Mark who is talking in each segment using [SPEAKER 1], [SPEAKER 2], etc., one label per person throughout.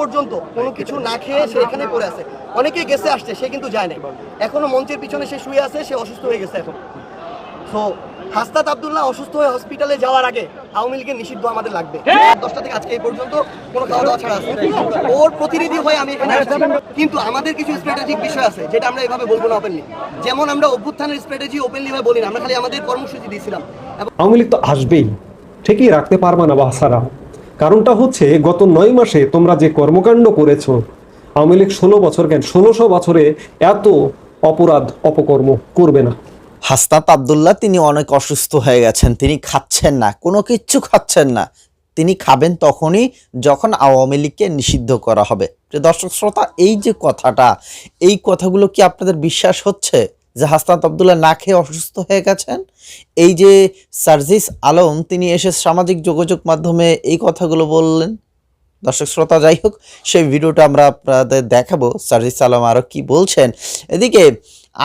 [SPEAKER 1] পর্যন্ত কোনো কিছু না খেয়ে সে এখানে পড়ে আছে। অনেকে গেছে আসছে সে কিন্তু যায় না এখনও মঞ্চের পিছনে সে শুয়ে আছে, সে অসুস্থ হয়ে গেছে এখন। তো হাসনাত আব্দুল্লাহ অসুস্থ হয়ে হসপিটালে যাওয়ার আগে আওয়ামী লীগের নিষিদ্ধ আমাদের লাগবে। দশটা থেকে আজকে এই পর্যন্ত কোনো খাওয়া দাওয়া ছাড়া আছে। ওর প্রতিনিধি হয়ে আমি এখানে আসছি। কিন্তু আমাদের কিছু স্ট্র্যাটেজিক বিষয় আছে, যেটা আমরা এভাবে বলব না ওপেনলি যেমন আমরা অভ্যুত্থানের স্ট্র্যাটেজি ওপেনলি ভাবে বলি না, আমরা খালি আমাদের কর্মসূচি দিয়েছিলাম।
[SPEAKER 2] আওয়ামী লীগ তো আসবেই। ঠিকই রাখতে পারবে না বাসারা কারণটা হচ্ছে গত নয় মাসে তোমরা যে কর্মকাণ্ড করেছ, আওয়ামী লীগ ষোলো বছর কেন? ষোলোশো বছরে এত অপরাধ অপকর্ম করবে না।
[SPEAKER 3] হাসনাত আবদুল্লাহ, তিনি অনেক অসুস্থ হয়ে গেছেন, তিনি খাচ্ছেন না, কোনো কিচ্ছু খাচ্ছেন না। তিনি খাবেন তখনই যখন আওয়ামী লীগকে নিষিদ্ধ করা হবে। দর্শক শ্রোতা, এই যে কথাটা, এই কথাগুলো কি আপনাদের বিশ্বাস হচ্ছে? যে হাসনাত আবদুল্লাহ না খেয়ে অসুস্থ হয়ে গেছেন, এই যে সার্জিস আলম, তিনি এসে সামাজিক যোগাযোগ মাধ্যমে এই কথাগুলো বললেন। দর্শক শ্রোতা, যাই হোক, সেই ভিডিওটা আমরা আপনাদের দেখাবো, সার্জিস আলম আরও কি বলছেন। এদিকে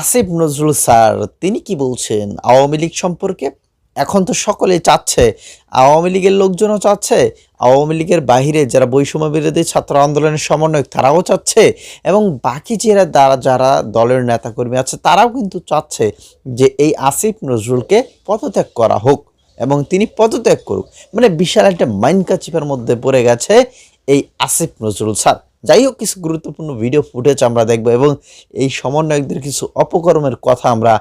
[SPEAKER 3] আসিফ নজরুল স্যার, তিনি কি বলছেন? আওয়ামী লীগ সম্পর্কে এখন তো সকলে চাচ্ছে, আওয়ামী লীগের লোকজনও চাচ্ছে, আওয়ামী লীগের বাহিরে যারা বৈষম্য বিরোধী ছাত্র আন্দোলনের সমন্বয়ক তারাও চাচ্ছে এবং বাকি যারা দ্বারা যারা দলের নেতাকর্মী আছে তারাও কিন্তু চাচ্ছে যে এই আসিফ নজরুলকে পদত্যাগ করা হোক এবং তিনি পদত্যাগ করুক। মানে বিশাল একটা মাইন্ড কাচিপের মধ্যে পড়ে গেছে এই আসিফ নজরুল স্যার। যাই হোক কিছু গুরুত্বপূর্ণ ভিডিও ফুটেজ আমরা দেখব এবং এই সমন্বয়কদের কিছু অপকর্মের কথা আমরা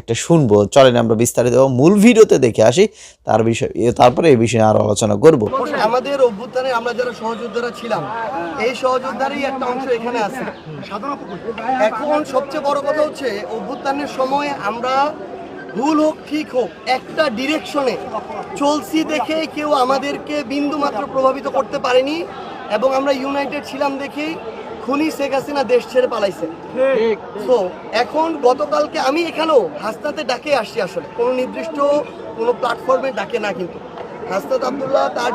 [SPEAKER 3] একটা শুনব। চলেন আমরা বিস্তারিত মূল ভিডিওতে দেখে আসি। তার বিষয়ে তারপরে এই বিষয়ে আরও আলোচনা করব।
[SPEAKER 1] আমাদের অভ্যুত্থানে আমরা যারা সহযোদ্ধারা ছিলাম, এই সহযোদ্ধারই একটা অংশ এখানে আছে। এখন সবচেয়ে বড় কথা হচ্ছে, অভ্যুত্থানের সময় আমরা ভুল হোক, ঠিক হোক, একটা ডিরেকশনে চলছি দেখে কেউ আমাদেরকে বিন্দু মাত্র প্রভাবিত করতে পারেনি। এবং আমরা ইউনাইটেড ছিলাম দেখি খুনি শেখ হাসিনা দেশ ছেড়ে পালাইছে। তো এখন গতকালকে আমি এখানেও হাসনাতে ডাকে আসছি আসলে। কোনো নির্দিষ্ট কোনো প্ল্যাটফর্মে ডাকে না কিন্তু। হাসনাত আব্দুল্লাহ তার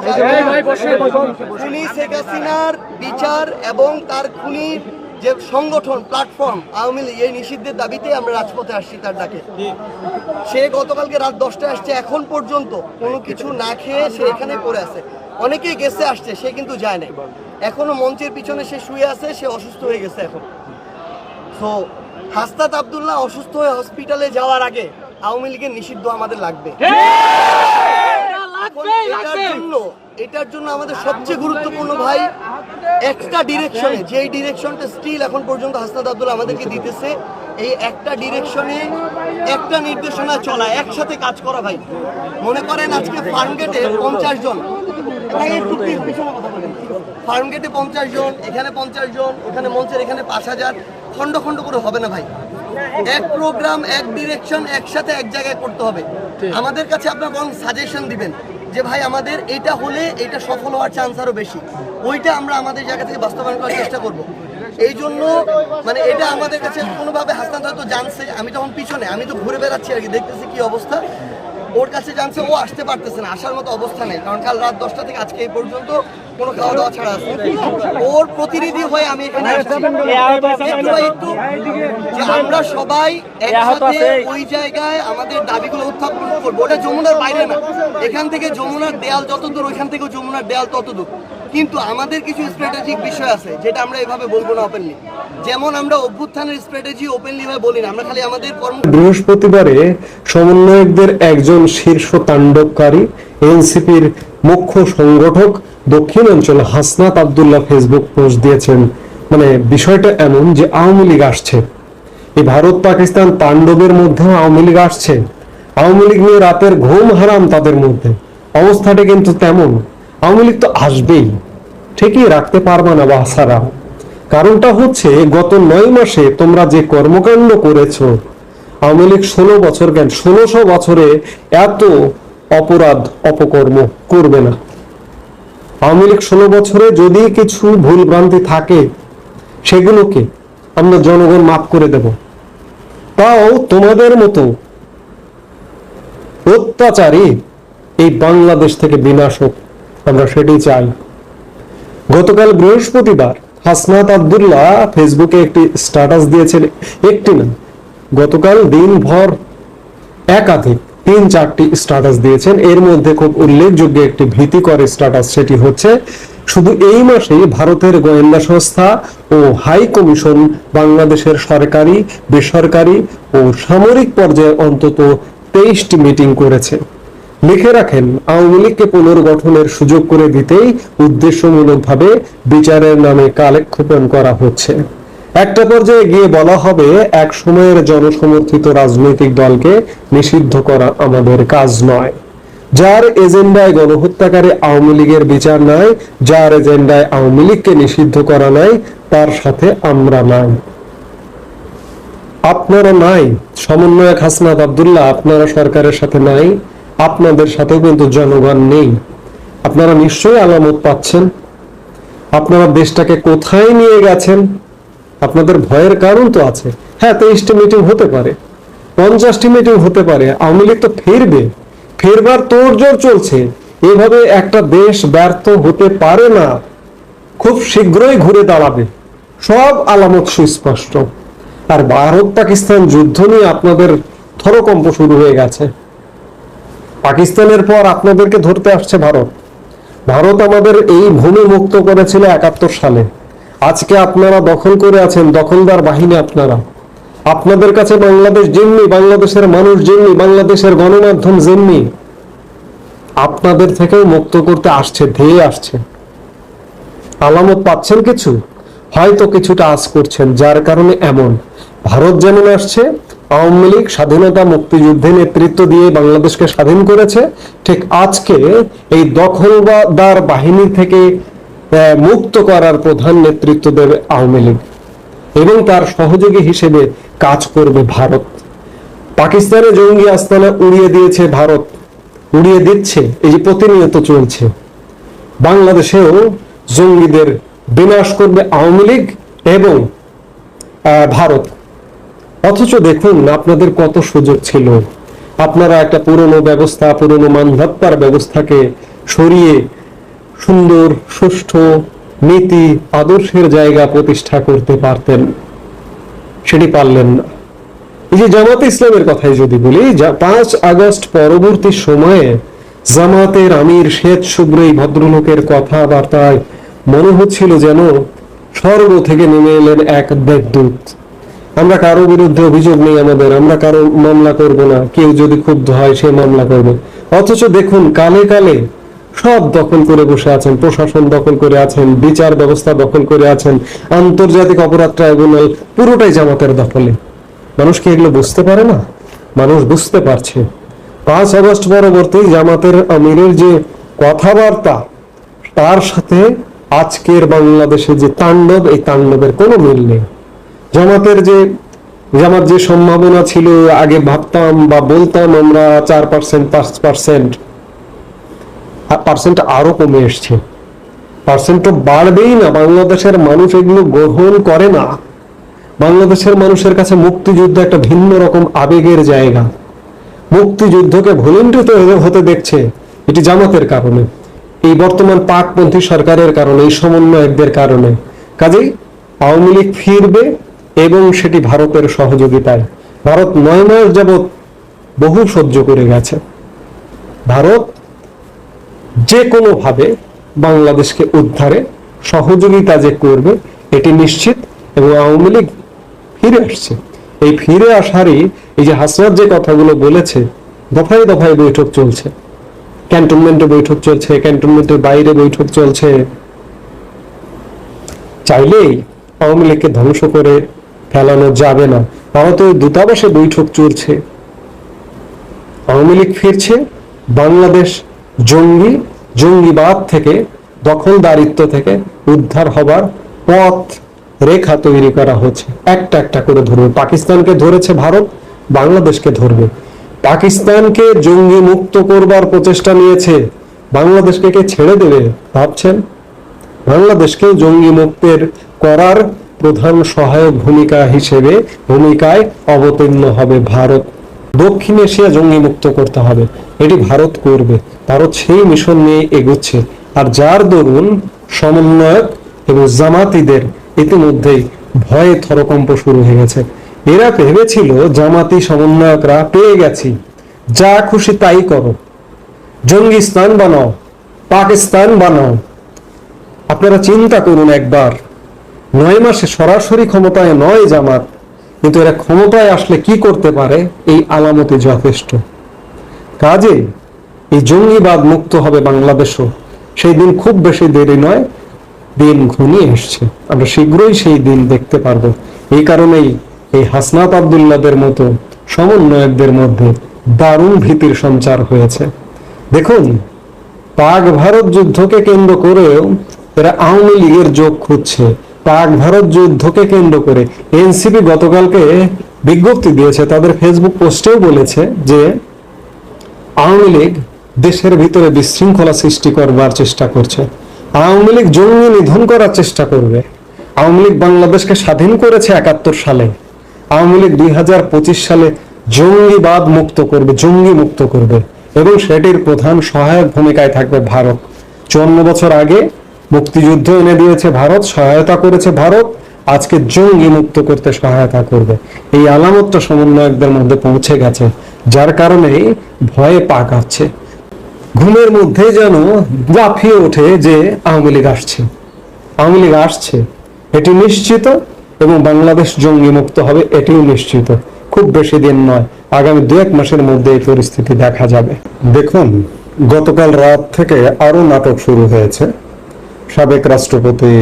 [SPEAKER 1] খুনি শেখ হাসিনার বিচার এবং তার খুনির যে সংগঠন প্ল্যাটফর্ম আওয়ামী লীগ এই নিষিদ্ধের দাবিতে আমরা রাজপথে আসছি তার ডাকে। সে গতকালকে রাত দশটায় আসছে। এখন পর্যন্ত কোনো কিছু না খেয়ে সে এখানে পড়ে আছে। অনেকেই গেছে আসছে সে কিন্তু যায় না এখনও মঞ্চের পিছনে সে শুয়ে আছে সে অসুস্থ হয়ে গেছে এখন। তো হাসনাত আব্দুল্লাহ অসুস্থ হয়ে হসপিটালে যাওয়ার আগে আওয়ামী লীগের নিষিদ্ধ আমাদের লাগবে। এটার জন্য এটার জন্য আমাদের সবচেয়ে গুরুত্বপূর্ণ ভাই একটা ডিরেকশনে যেই ডিরেকশনটা স্টিল এখন পর্যন্ত হাসনাত আব্দুল্লাহ আমাদেরকে দিতেছে এই একটা ডিরেকশনে একটা নির্দেশনা চলা একসাথে কাজ করা ভাই। মনে করেন আজকে ফার্মগেটে পঞ্চাশ জন বলেন। ফার্মগেটে পঞ্চাশ জন এখানে পঞ্চাশ জন ওখানে মঞ্চের এখানে পাঁচ হাজার। খণ্ড খণ্ড করে হবে না ভাই। এক প্রোগ্রাম এক ডিরেকশন একসাথে এক জায়গায় করতে হবে। আমাদের কাছে আপনার বরং সাজেশন দিবেন যে ভাই আমাদের এটা হলে এটা সফল হওয়ার চান্স আরও বেশি। ওইটা আমরা আমাদের জায়গা থেকে বাস্তবায়ন করার চেষ্টা করব। এই জন্য মানে এটা আমাদের কাছে কোনোভাবে হাসনাত হয়তো জানছে। আমি তখন পিছনে আমি তো ঘুরে বেড়াচ্ছি আর কি দেখতেছি কি অবস্থা। ওর কাছে জানছে ও আসতে পারতেছে না আসার মতো অবস্থা নেই। কারণ কাল রাত দশটা থেকে আজকে এই পর্যন্ত কোনো খাওয়া দাওয়া ছাড়া আছে। ওর প্রতিনিধি হয়ে আমি এখানে একটু যে আমরা সবাই একসাথে ওই জায়গায় আমাদের দাবিগুলো উত্থাপন করব। ওটা যমুনার বাইরে না। এখান থেকে যমুনার দেয়াল যত দূর ওইখান থেকে যমুনার দেয়াল তত দূর কিন্তু আমাদের কিছু স্ট্র্যাটেজিক বিষয় আছে, যেটা আমরা এভাবে বলব না ওপেনলি যেমন আমরা অভ্যুত্থানের স্ট্র্যাটেজি ওপেনলি ভাবে বলি না, আমরা খালি আমাদের কর্ম
[SPEAKER 2] বৃহস্পতিবারে সমন্বয়কদের একজন শীর্ষ তাণ্ডবকারী, এনসিপির মুখ্য সংগঠক দক্ষিণাঞ্চল হাসনাত আবদুল্লাহ ফেসবুক পোস্ট দিয়েছেন। মানে বিষয়টা এমন যে আওয়ামী লীগ আসছে। এই ভারত পাকিস্তান তাণ্ডবের মধ্যেও আওয়ামী লীগ আসছে। আওয়ামী লীগ নিয়ে রাতের ঘুম হারাম তাদের মধ্যে। অবস্থাটা কিন্তু তেমন। আওয়ামী লীগ তো আসবেই। ঠিকই রাখতে পারবে না বাসারা কারণটা হচ্ছে, গত নয় মাসে তোমরা যে কর্মকাণ্ড করেছ, আওয়ামী লীগ ষোলো বছর কেন, ষোলোশো বছরে এত অপরাধ, অপকর্ম করবে না। আওয়ামী লীগ ষোলো বছরে যদি কিছু ভুল ভ্রান্তি থাকে, সেগুলোকে আমরা জনগণ মাফ করে দেব। তাও তোমাদের মতো অত্যাচারী এই বাংলাদেশ থেকে বিনাশ হোক আমরা সেটি চাই। গতকাল বৃহস্পতিবার হাসনাত আব্দুল্লাহ ফেসবুকে একটি স্ট্যাটাস দিয়েছেন, একটি না, গতকাল দিনভর একাধিক তিন চারটি স্ট্যাটাস দিয়েছেন। এর মধ্যে খুব উল্লেখযোগ্য একটি ভীতিকর স্ট্যাটাস সেটি হচ্ছে, শুধু এই মাসেই ভারতের গোয়েন্দা সংস্থা ও হাই কমিশন বাংলাদেশের সরকারি, বেসরকারি ও সামরিক পর্যায়ে অন্তত তেইশটি মিটিং করেছে। লিখে রাখেন, আওয়ামী লীগকে পুনর্গঠনের সুযোগ করে দিতেই উদ্দেশ্যমূলকভাবে বিচারের নামে কালেক্ষেপণ করা হচ্ছে। একটা পর্যায়ে গিয়ে বলা হবে, এক সময়ের জনসমর্থিত রাজনৈতিক দলকে নিষিদ্ধ করা আমাদের কাজ নয়। যার এজেন্ডায় গণহত্যাকারী আওয়ামী লীগের বিচার নাই, যার এজেন্ডায় আওয়ামী লীগকে নিষিদ্ধ করা নাই, তার সাথে আমরা নাই। আপনারা নাই, সমন্বয়ক হাসনাত আব্দুল্লাহ, আপনারা সরকারের সাথে নাই। আপনাদের সাথেও কিন্তু জনগণ নেই। আপনারা নিশ্চয়ই আলামত পাচ্ছেন। আপনারা দেশটাকে কোথায় নিয়ে গেছেন? আপনাদের ভয়ের কারণ তো আছে। হ্যাঁ তেইশটি মিটিং হতে পারে, পঞ্চাশটি মিটিং হতে পারে, আওয়ামী লীগ তো ফিরবে। ফেরবার তোড়জোড় চলছে। এভাবে একটা দেশ ব্যর্থ হতে পারে না। খুব শীঘ্রই ঘুরে দাঁড়াবে। সব আলামত সুস্পষ্ট। আর ভারত পাকিস্তান যুদ্ধ নিয়ে আপনাদের থরকম্প শুরু হয়ে গেছে। পাকিস্তানের পর আপনাদেরকে ধরতে আসছে ভারত। ভারত আমাদের এই ভূমি মুক্ত করেছিল একাত্তর সালে। আজকে আপনারা দখল করে আছেন, দখলদার বাহিনী আপনারা। আপনাদের কাছে বাংলাদেশ যেমনি বাংলাদেশের মানুষ যেমনি বাংলাদেশের গণমাধ্যম যেমনি আপনাদের থেকেও মুক্ত করতে আসছে, ধেয়ে আসছে। আলামত পাচ্ছেন কিছু? হয়তো কিছুটা আশ করছেন, যার কারণে এমন। ভারত যেমন আসছে আওয়ামী লীগ স্বাধীনতা মুক্তিযুদ্ধে নেতৃত্ব দিয়ে বাংলাদেশকে স্বাধীন করেছে, ঠিক আজকে এই দখলদার বাহিনী থেকে মুক্ত করার প্রধান নেতৃত্ব দেবে আওয়ামী লীগ এবং তার সহযোগী হিসেবে কাজ করবে ভারত। পাকিস্তানে জঙ্গি আস্তানা উড়িয়ে দিয়েছে ভারত, উড়িয়ে দিচ্ছে, এই যে প্রতিনিয়ত চলছে। বাংলাদেশেও জঙ্গিদের বিনাশ করবে আওয়ামী লীগ এবং ভারত। অথচ দেখুন, আপনাদের কত সুযোগ ছিল। আপনারা একটা পুরনো ব্যবস্থা, পুরনো মানধাত্তার ব্যবস্থাকে সরিয়ে সুন্দর, সুষ্ঠু নীতি, আদর্শের জায়গা প্রতিষ্ঠা করতে পারতেন। সেটি পারলেন না। এই যে জামাত ইসলামের কথাই যদি বলি পাঁচ আগস্ট পরবর্তী সময়ে জামাতের আমির শ্বেত শুভ্র এই ভদ্রলোকের কথাবার্তায় মনে হচ্ছিল যেন স্বর্গ থেকে নেমে এলেন এক দেবদূত আমরা কারও বিরুদ্ধে অভিযোগ নেই আমাদের, আমরা কারও মামলা করব না, কেউ যদি ক্ষুব্ধ হয় সে মামলা করবে। অথচ দেখুন, কালে কালে সব দখল করে বসে আছেন, প্রশাসন দখল করে আছেন, বিচার ব্যবস্থা দখল করে আছেন, আন্তর্জাতিক অপরাধ ট্রাইব্যুনাল পুরোটাই জামাতের দখলে। মানুষ কি এগুলো বুঝতে পারে না? মানুষ বুঝতে পারছে। পাঁচ আগস্ট পরবর্তী জামাতের আমিরের যে কথাবার্তা, তার সাথে আজকের বাংলাদেশে যে তাণ্ডব, এই তাণ্ডবের কোনো মিল নেই। জামাতের যে, জামাত যে সম্ভাবনা ছিল, আগে ভাবতাম বা বলতাম আমরা চার পার্সেন্ট, পাঁচ পার্সেন্ট পার্সেন্ট আরও কমে এসছে। পার্সেন্ট তো বাড়বেই না। বাংলাদেশের মানুষ এগুলো গ্রহণ করে না। বাংলাদেশের মানুষের কাছে মুক্তিযুদ্ধ একটা ভিন্ন রকম আবেগের জায়গা। মুক্তিযুদ্ধকে ভুলুণ্ঠিত হতে দেখছে এটি জামাতের কারণে। এই বর্তমান পাকপন্থী সরকারের কারণে, এই সমন্বয়কদের কারণে। কাজেই আওয়ামী লীগ ফিরবে এবং সেটি ভারতের সহযোগিতায়। ভারত নয় মাস যাবৎ বহু সহ্য করে গেছে। ভারত যে কোনোভাবে বাংলাদেশকে উদ্ধারে সহযোগিতা যে করবে, এটি নিশ্চিত এবং আওয়ামী লীগ ফিরে আসছে। এই ফিরে আসারই এই যে হাসনাত যে কথাগুলো বলেছে, দফায় দফায় বৈঠক চলছে। ক্যান্টনমেন্টে বৈঠক চলছে, ক্যান্টনমেন্টের বাইরে বৈঠক চলছে। চাইলেই আওয়ামী লীগকে ধ্বংস করে ফেলানো যাবে না। ভারতের দূতাবাসে বৈঠক চলছে। আওয়ামী লীগ ফিরছে। বাংলাদেশ জঙ্গি, জঙ্গিবাদ থেকে, দখলদারিত্ব থেকে উদ্ধার হবার পথ রেখা তৈরি করা হচ্ছে। একটা একটা করে ধরবে। পাকিস্তানকে ধরেছে ভারত, বাংলাদেশকে ধরবে। পাকিস্তানকে জঙ্গি মুক্ত করবার প্রচেষ্টা নিয়েছে। বাংলাদেশকে কে ছেড়ে দেবে, ভাবছেন? বাংলাদেশকে জঙ্গি মুক্তের করার প্রধান সহায়ক ভূমিকা হিসেবে ভূমিকায় অবতীর্ণ হবে ভারত। দক্ষিণ এশিয়া জঙ্গি মুক্ত করতে হবে। এটি ভারত করবে। ভারত সেই মিশন নিয়ে এগোচ্ছে। আর যার দরুন সমন্বয়ক এবং জামাতিদের ইতিমধ্যেই ভয়ে থরকম্প শুরু হয়ে গেছে। এরা ভেবেছিল, জামাতি সমন্বয়করা পেয়ে গেছি। যা খুশি তাই করো। জঙ্গিস্তান বানাও। পাকিস্তান বানাও। আপনারা চিন্তা করুন একবার। নয় মাসে সরাসরি ক্ষমতায় নয় জামাত, কিন্তু এরা ক্ষমতায় আসলে কি করতে পারে এই আলামতে যথেষ্ট। কাজে এই জঙ্গিবাদ মুক্ত হবে বাংলাদেশও। সেই দিন খুব বেশি দেরি নয়, দিন ঘনিয়ে এসছে আমরা শীঘ্রই সেই দিন দেখতে পারব। এই কারণেই এই হাসনাত আবদুল্লাদের মতো সমন্বয়কদের মধ্যে দারুণ ভীতির সঞ্চার হয়েছে। দেখুন, পাক ভারত যুদ্ধকে কেন্দ্র করেও এরা আওয়ামী লীগের যোগ খুঁজছে। পাক ভারত যুদ্ধকে কেন্দ্র করে এনসিপি গতকালকে বিজ্ঞপ্তি দিয়েছে, তাদের ফেসবুক পোস্টেও বলেছে যে আওয়ামী লীগ দেশের ভিতরে বিশৃঙ্খলা সৃষ্টি করবার চেষ্টা করছে। আওয়ামী লীগ জঙ্গি নিধন করার চেষ্টা করবে। আওয়ামী লীগ বাংলাদেশকে স্বাধীন করেছে একাত্তর সালে। আওয়ামী লীগ দুই হাজার পঁচিশ সালে জঙ্গিবাদ মুক্ত করবে, জঙ্গি মুক্ত করবে এবং সেটির প্রধান সহায়ক ভূমিকায় থাকবে ভারত। চুয়ান্ন বছর আগে মুক্তিযুদ্ধ এনে দিয়েছে ভারত, সহায়তা করেছে ভারত, আজকে জঙ্গি মুক্ত করতে সহায়তা করবে। এই আলামতটা সমন্বয়কদের মধ্যে পৌঁছে গেছে, যার কারণে ভয়ে পাকাচ্ছে ঘুমের মধ্যে যেন লাফিয়ে ওঠে যে আওয়ামী লীগ আসছে। আওয়ামী লীগ আসছে, এটি নিশ্চিত এবং বাংলাদেশ জঙ্গি মুক্ত হবে, এটিও নিশ্চিত। খুব বেশি দিন নয়, আগামী দু এক মাসের মধ্যে এই পরিস্থিতি দেখা যাবে। দেখুন, গতকাল রাত থেকে আরও নাটক শুরু হয়েছে। সাবেক রাষ্ট্রপতি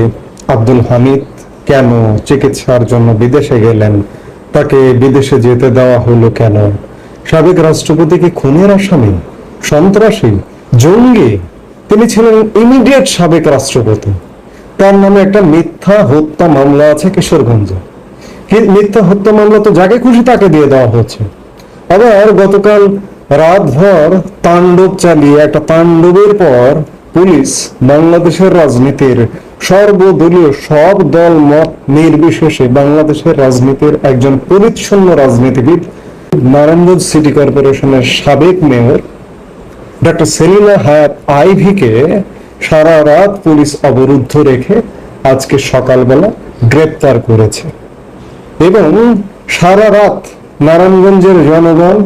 [SPEAKER 2] আব্দুল হামিদ কেন চিকিৎসার জন্য বিদেশে গেলেন? তাকে বিদেশে যেতে দেওয়া হলো কেন? সাবেক রাষ্ট্রপতি কি খুনের আসামি? সন্ত্রাসী? জঙ্গি? তিনি ছিলেন ইমিডিয়েট সাবেক রাষ্ট্রপতি। তার নামে একটা মিথ্যা হত্যা মামলা আছে কিশোরগঞ্জ। মিথ্যা হত্যা মামলা তো যাকে খুশি তাকে দিয়ে দেওয়া হচ্ছে। আবার গতকাল রাতভর তাণ্ডব চালিয়ে একটা তাণ্ডবের পর পুলিশ বাংলাদেশের রাজনীতির সর্বদলীয় সব দল, মত নির্বিশেষে বাংলাদেশের রাজনীতির একজন পরিচ্ছন্ন রাজনীতিবিদ, নারায়ণগঞ্জ সিটি কর্পোরেশনের সাবেক মেয়র ডক্টর সেলিনা হায়াত আইভিকে সারা রাত পুলিশ অবরুদ্ধ রেখে আজকে সকালবেলা গ্রেপ্তার করেছে। এবং সারা রাত নারায়ণগঞ্জের জনগণ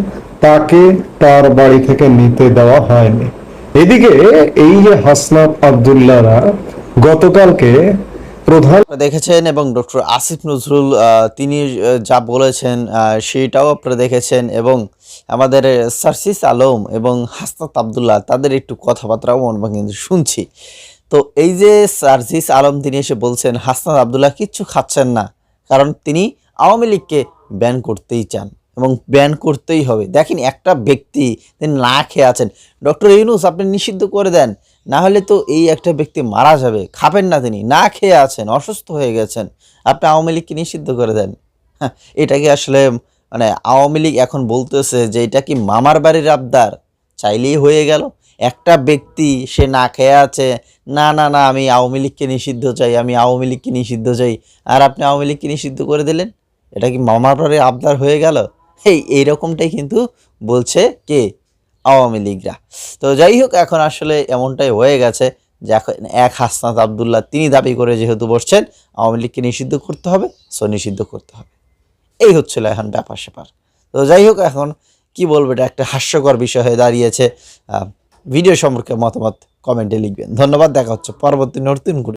[SPEAKER 2] তাকে তার বাড়ি থেকে নিতে দেওয়া হয়নি। এদিকে এই যে হাসনাত আবদুল্লাহরা গতকালকে প্রধান
[SPEAKER 3] দেখেছেন এবং ডক্টর আসিফ নজরুল তিনি যা বলেছেন সেটাও আপনারা দেখেছেন এবং আমাদের সার্সিস আলম এবং হাসনাত আবদুল্লাহ, তাদের একটু কথাবার্তাও আমরা কিন্তু শুনছি। তো এই যে সার্জিস আলম তিনি এসে বলছেন, হাসনাত আবদুল্লাহ কিচ্ছু খাচ্ছেন না, কারণ তিনি আওয়ামী লীগকে ব্যান করতেই চান। এবং ব্যান করতেই হবে। দেখেন একটা ব্যক্তি তিনি না খেয়ে আছেন। ডক্টর ইউনুস আপনি নিষিদ্ধ করে দেন। না হলে তো এই একটা ব্যক্তি মারা যাবে। খাবেন না তিনি। না খেয়ে আছেন অসুস্থ হয়ে গেছেন। আপনি আওয়ামী লীগকে নিষিদ্ধ করে দেন। হ্যাঁ, এটা কি আসলে মানে আওয়ামী লীগ এখন বলতেছে যে এটা কি মামার বাড়ির আবদার? চাইলেই হয়ে গেল। একটা ব্যক্তি সে না খেয়ে আছে না না না আমি আওয়ামী লীগকে নিষিদ্ধ চাই আমি আওয়ামী লীগকে নিষিদ্ধ চাই। আর আপনি আওয়ামী লীগকে নিষিদ্ধ করে দিলেন? এটা কি মামার বাড়ির আবদার হয়ে গেল? এই এইরকমটাই কিন্তু বলছে কে? আওয়ামী লীগরা। তো যাই হোক, এখন আসলে এমনটাই হয়ে গেছে যে এখন এক হাসনাত আবদুল্লাহ তিনি দাবি করে যেহেতু বসছেন, আওয়ামী লীগকে নিষিদ্ধ করতে হবে, সো নিষিদ্ধ করতে হবে। এই হচ্ছিল এখন ব্যাপার স্যাপার। তো যাই হোক, এখন কি বলব, এটা একটা হাস্যকর বিষয় হয়ে দাঁড়িয়েছে। ভিডিও সম্পর্কে মতামত কমেন্টে লিখবেন। ধন্যবাদ, দেখা হচ্ছে পরবর্তী নতুন